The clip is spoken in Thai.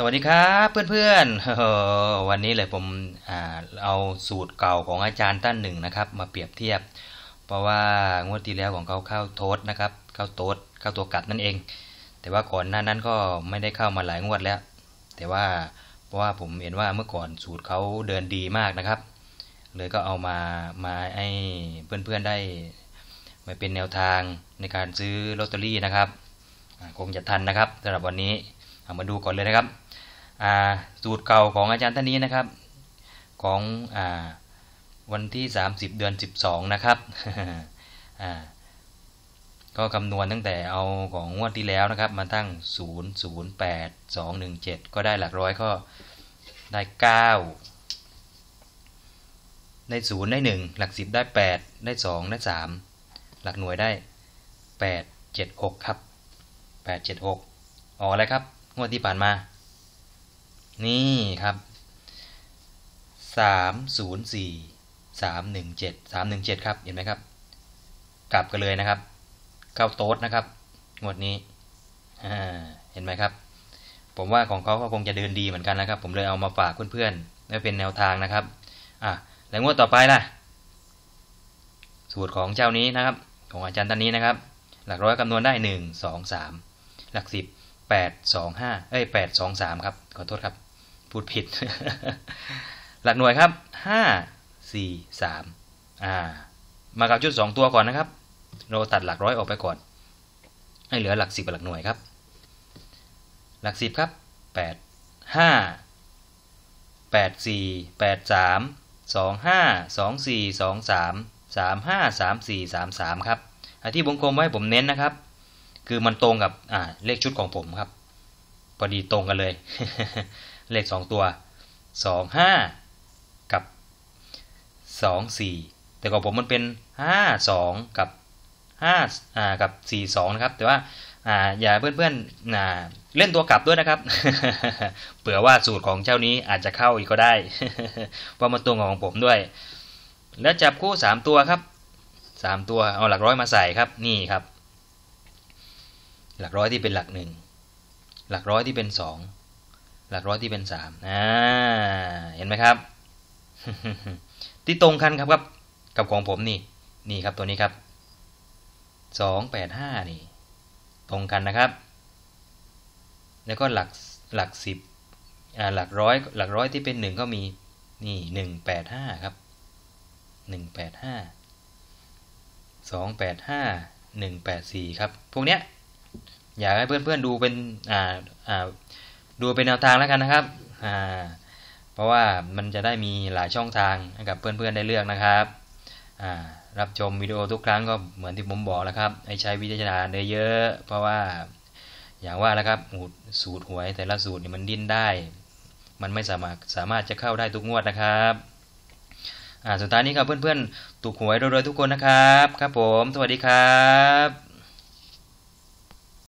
สวัสดีครับเพื่อนๆวันนี้เลยผมเอาสูตรเก่าของอาจารย์ตั้นหนึ่งนะครับ มาเปรียบเทียบ เพราะว่างวดที่แล้วของเขาเข้าโทษนะครับเข้าโทษเข้าตัวกัดนั่นเอง แต่ว่าก่อนหน้านั้นก็ไม่ได้เข้ามาหลายงวดแล้ว แต่ว่าเพราะว่าผมเห็นว่าเมื่อก่อนสูตรเขาเดินดีมากนะครับ เลยก็เอามามาให้เพื่อนๆได้มาเป็นแนวทางในการซื้อลอตเตอรี่นะครับคงจะทันนะครับสำหรับวันนี้ามาดูก่อนเลยนะครับ สูตรเก่าของอาจารย์ท่านนี้นะครับ ของอวันที่ 30 เดือน 12 นะครับก็คำนวณตั้งแต่เอาของงวดที่แล้วนะครับ มาตั้ง 0 0 8 2 1 7 ก็ได้หลักร้อยก็ได้ 9 ได้ 0 ได้ 1 หลัก 10 ได้ 8 ได้ 2 ได้ 3 หลักหน่วยได้ 8 7 6 ครับ 8 7 6 ออกอะไรครับ งวดที่ผ่านมา นี่ครับสามศูนย์สี่สามหนึ่งเจ็ดสามหนึ่งเจ็ดครับ เห็นไหมครับ กลับกันเลยนะครับ เข้าโต๊ดนะครับ งวดนี้เห็นไหมครับ ผมว่าของเขาก็คงจะเดินดีเหมือนกันนะครับ ผมเลยเอามาฝากเพื่อนๆไว้เป็นแนวทางนะครับ อะแล้วงวดต่อไปล่ะ สูตรของเจ้านี้นะครับ ของอาจารย์ท่านนี้นะครับ หลักร้อยคำนวณได้หนึ่งสองสามหลักสิบแปดสองห้าเอ้ยแปดสองสามครับ ขอโทษครับ พูดผิด หลักหน่วยครับห้าสี่สามอ่า มากับชุดสองตัวก่อนนะครับ เราตัดหลักร้อยออกไปก่อน ให้เหลือหลักสิบกับหลักหน่วยครับ หลักสิบครับแปดห้าแปดสี่แปดสามสองห้าสองสี่สองสามสามห้าสามสี่สามสามครับที่วงกลมไว้ผมเน้นนะครับ คือมันตรงกับอ่าเลขชุดของผมครับ พอดีตรงกันเลย เลข 2 ตัว 25 กับ 24 แต่ของผมมันเป็น 52 กับ 5 อ่า กับ 42 นะครับ แต่ว่า อ่า อย่าเพื่อนๆอ่าเล่นตัวกลับด้วยนะครับ เผื่อว่าสูตรของเจ้านี้อาจจะเข้าอีกก็ได้ เพราะมันตรงของผมด้วย แล้วจับคู่ 3 ตัวครับ 3 ตัวเอาหลักร้อยมาใส่ครับ นี่ครับ หลักร้อยที่เป็นหลักหนึ่งหลักร้อยที่เป็นสอง หลักร้อยที่เป็นสามอ่าเห็นไหมครับ ที่ตรงกันครับครับ กับของผมนี่ นี่ครับตัวนี้ครับสองแปดห้านี่ ตรงกันนะครับ แล้วก็หลักหลักสิบอ่าหลักร้อยหลักร้อยที่เป็นหนึ่งก็มีนี่หนึ่งแปดห้าครับหนึ่งแปดห้าสองแปดห้าหนึ่งแปดสี่ครับ พวกเนี้ย อยากให้เพื่อนๆดูเป็นอ่าอ่า ดูเป็นแนวทางแล้วกันนะครับอ่าเพราะว่ามันจะได้มีหลายช่องทางให้กับเพื่อนๆได้เลือกนะครับอ่ารับชมวิดีโอทุกครั้งก็เหมือนที่ผมบอกแล้วครับให้ใช้วิจารณ์เยอะเพราะว่าอย่างว่าแล้วครับสูตรหวยแต่ละสูตรนี่มันดิ้นได้ มันไม่สามารถสามารถจะเข้าได้ทุกงวดนะครับอ่าสุดท้ายนี้ครับเพื่อนๆถูกหวยโดยๆทุกคนนะครับ ครับผม สวัสดีครับ